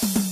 Peace.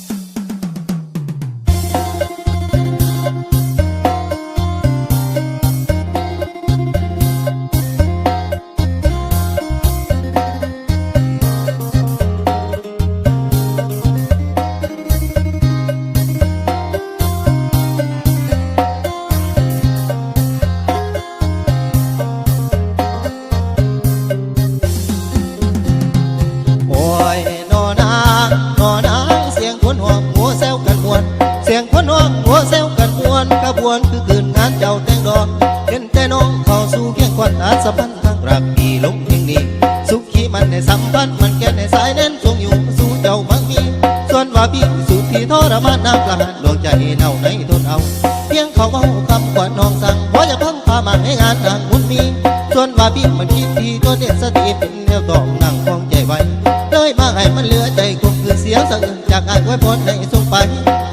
หัวแซวกันมวนเสียงคนห้องหัวแซวกันมวนขบวนคือคืนงานเจ้าแต่งดอกเห็นแต่น้องเข้าสู่เคียงควันอาสะพันธ์ทางรักพี่ลงเพียงนี้ สุขีมันในสัมพันธ์มันแก่ในสายแน่นทรงอยู่สู่เจ้ามังมีส่วนว่าพี่สุดที่ทรมานน้ำกระหันดวงใจเน่าในทนเอาเพียงเขาเว้าคำกว่าน้องสั่งเพราะจะเพิ่งพามาให้งานนางมุนมีส่วนว่าพี่มันคิดที่ตัวเด็ดสติเป็นแนวต้องนั่งคองใจไว้เลยมาให้มันเหลือใจคงคือเสียงสะอื้นจากอายไว้พรใน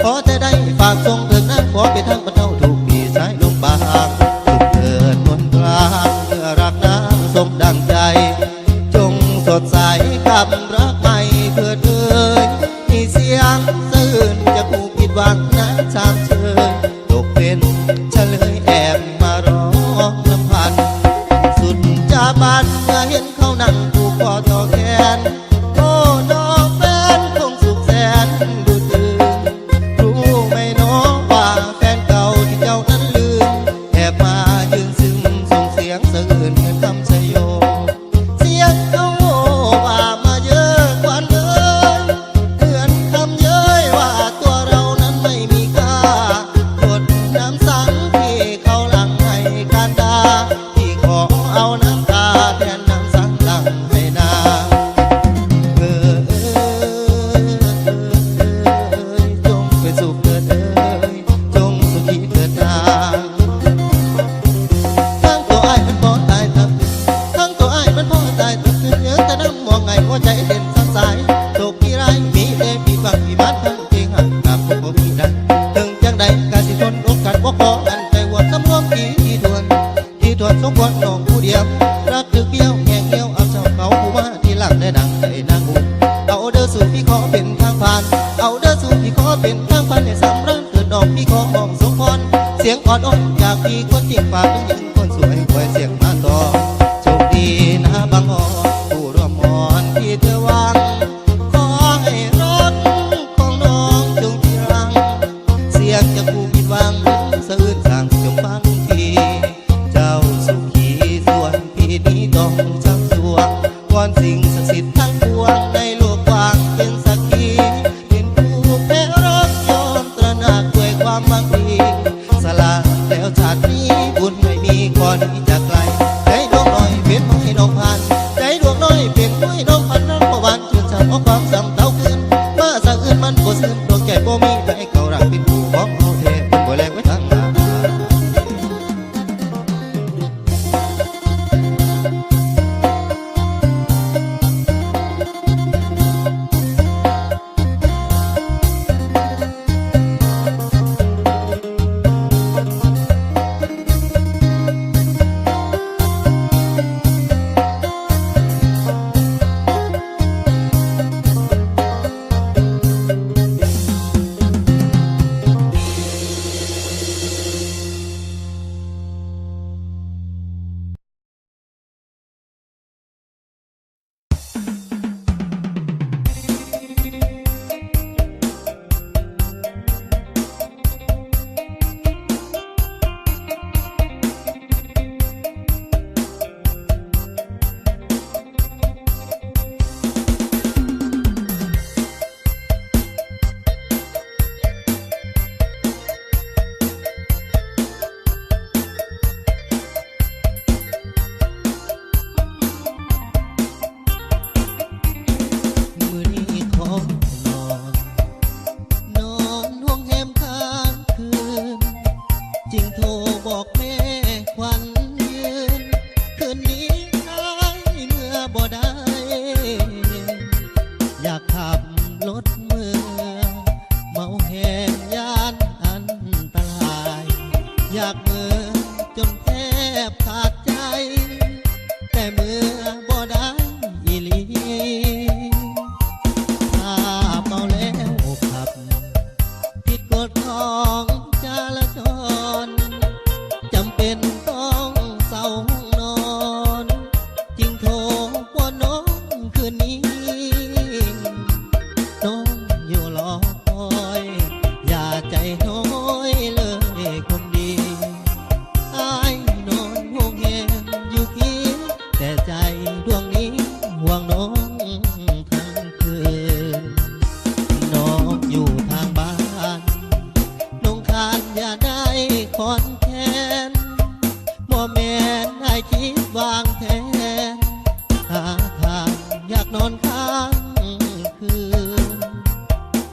ขอจะได้ฝากทรงเถิดนะขอไปทางบรรเทาทุกปีสายลงบางสุขเกิดมนกลางเมื่อรักนางสมดังใจ จงสดใสกับรักใหม่เพื่อเอ่ยมีเสียงซื่นจะกูผิดหวังนั้นชามเชย วดสมควรน้องผู้เดียว รักถึกเยี่ยวแง่เยี่ยวเอาเจ้าเขาผู้มาที่หลังได้ดังไอ้นางหูเอาเด้อสู่พี่ขอเป็นทางผ่าน เอาเด้อสู่พี่ขอเป็นทางผ่านให้สำรังเกิดดอกพี่ขอมองสมพรเสียงอ่อนอ่อนจากพี่คนจริงฝากเป็นหญิงคนสวยคอยเสียงมาต่อ จากไกลได้ดอกหน่อยเป็นไม้ดอกพา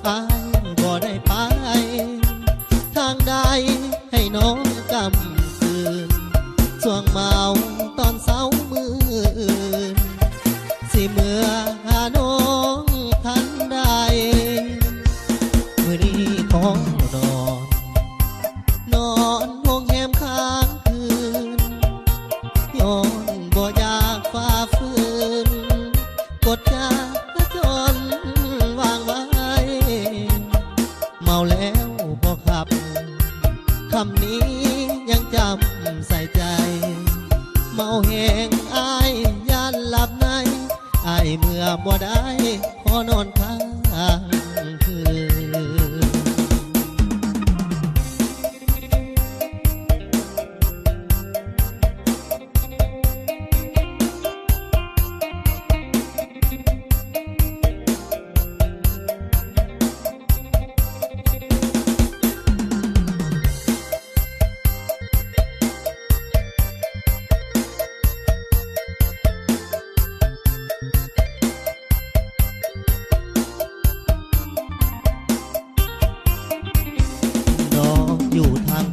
อายบ่ได้ไป ทางใดให้น้องกำคืนช่วงเมาตอนเศร้ามืออื่นสิเมื่อหาน้องทันใดมือนี้ของ เมาแล้ว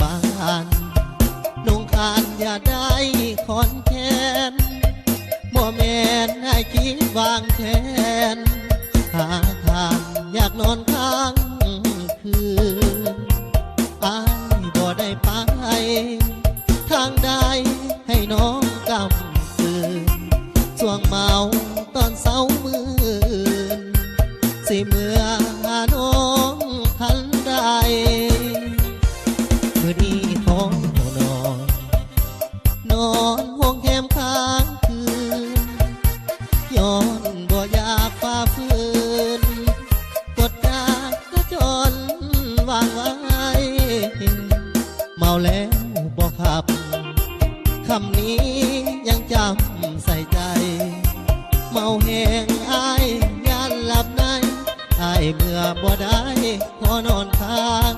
บ้านนงคานอย่าได้คอนแคนบ่แมนให้คิดวางแทนหาทางอยากนอน เมาแล้วบอกขับ คำนี้ยังจำใส่ใจ เมาแหงอายยานหลับในอายเมื่อบ่ได้ขอนอนค้าง